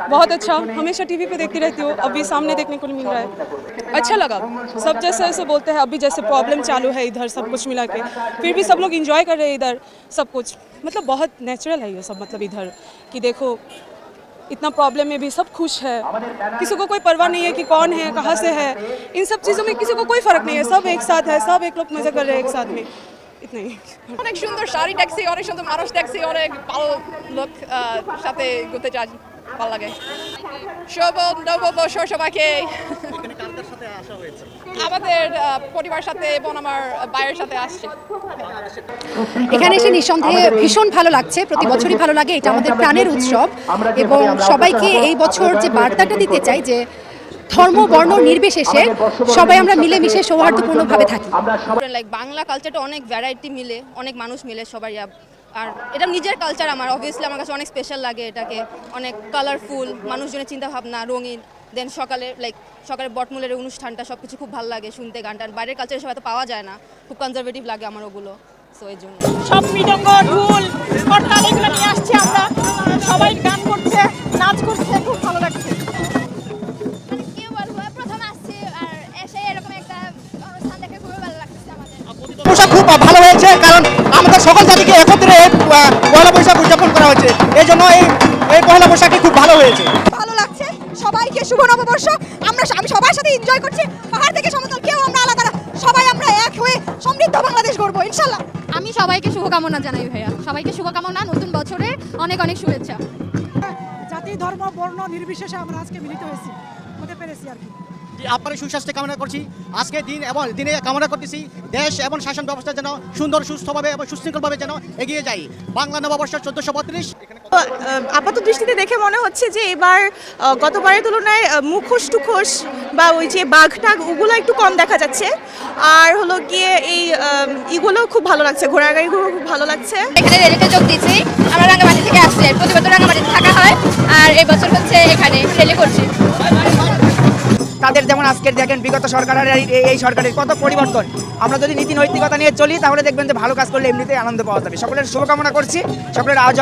बहुत अच्छा हमेशा टीवी पे देखती रहती हूँ अभी सामने देखने को मिल रहा है अच्छा लगा सब जैसे ऐसे बोलते हैं अभी जैसे प्रॉब्लम चालू है इधर सब कुछ मिला के फिर भी सब लोग इंजॉय कर रहे हैं इधर सब कुछ मतलब बहुत नेचुरल है ये सब मतलब इधर कि देखो इतना प्रॉब्लम में भी सब खुश है किसी को कोई परवाह नहीं है कि कौन है कहाँ से है इन सब चीज़ों में किसी को कोई फ़र्क नहीं है सब एक साथ है सब एक लोग मज़े कर रहे हैं एक साथ में इतना ही অনেক সুন্দর শাড়ি দেখছি অনেক সুন্দর মানুষ দেখছি অনেক ভালো লোক আহ, সাথে ঘুরতে চাই ভালো লাগে। শুভ নববর্ষ সবাইকে। আমাদের আহ, পরিবারের সাথে এবং আমার বাইরের সাথে আসছে। এখানে এসে নিঃসন্দেহে ভীষণ ভালো লাগছে প্রতি বছরই ভালো লাগে এটা আমাদের প্রাণের উৎসব এবং সবাইকে এই বছর যে বার্তাটা দিতে চাই যে ধর্ম বর্ণ নির্বিশেষে সবাই আমরা মিলেমিশে সৌহার্দ্যপূর্ণভাবে থাকি। লাইক বাংলা কালচারটা অনেক ভ্যারাইটি মিলে অনেক মানুষ মিলে সবাই আর এটা নিজের কালচার আমার অবভিয়াসলি আমার কাছে অনেক স্পেশাল লাগে এটাকে অনেক কালারফুল মানুষজনের চিন্তা ভাবনা রঙিন দেন সকালে লাইক সকালে বটমূলের অনুষ্ঠানটা সব কিছু খুব ভালো লাগে শুনতে গানটা আর বাইরের কালচার সবাই তো পাওয়া যায় না খুব কনজারভেটিভ লাগে আমার ওগুলো সো এই জন্য। সব মৃদঙ্গ ঢুল করতাল এগুলো নিয়ে আসছি আমরা সবাই গান করছে খুব ভালো হয়েছে কারণ আমাদের সকল জাতিকে একত্রে পয়লা বৈশাখ উদযাপন করা হয়েছে। এই জন্য এই এই পয়লা বৈশাখী খুব ভালো হয়েছে। ভালো লাগছে। সবাইকে শুভ নববর্ষ। আমরা আমি সবার সাথে এনজয় করছি। পাহাড় থেকে সমতল কেউ আমরা আলাদা না। সবাই আমরা এক হয়ে সমৃদ্ধ বাংলাদেশ গড়বো ইনশাল্লাহ। আমি সবাইকে শুভকামনা জানাই ভাইয়া। সবাইকে শুভকামনা নতুন বছরের অনেক অনেক শুভেচ্ছা। জাতি ধর্ম বর্ণ নির্বিশেষে আমরা আজকে মিলিত হয়েছি। হতে পেরেছি আর কি। আপনার সুস্বাস্থ্য কামনা করছি। আজকে দিন এবং দিনে কামনা করতেছি দেশ এবং শাসন ব্যবস্থা যেন সুন্দর সুস্থভাবে এবং সুশৃঙ্খলভাবে যেন এগিয়ে যায়। বাংলা নববর্ষ চোদ্দশো বত্রিশ। আপাত দৃষ্টিতে দেখে মনে হচ্ছে যে এবার গতবারের তুলনায় মুখোশ টুখোশ বা ওই যে বাঘ টাঘ ওগুলো একটু কম দেখা যাচ্ছে। আর হলো গিয়ে এই ইগুলো খুব ভালো লাগছে ঘোড়া গাড়িগুলো খুব ভালো লাগছে। এখানে রেলিতে যোগ দিয়েছি আমরা রাঙ্গামাটি থেকে আসছি। প্রতি বছর রাঙ্গামাটিতে থাকা হয় আর এই বছর হচ্ছে এখানে রেলি করছি। তাদের যেমন আজকের দেখেন, বিগত সরকারের এই- সরকারের কত পরিবর্তন। আমরা যদি নীতি নৈতিকতা নিয়ে চলি, তাহলে দেখবেন যে ভালো কাজ করলে এমনিতেই আনন্দ পাওয়া যাবে। সকলের শুভকামনা করছি। সকলের আজ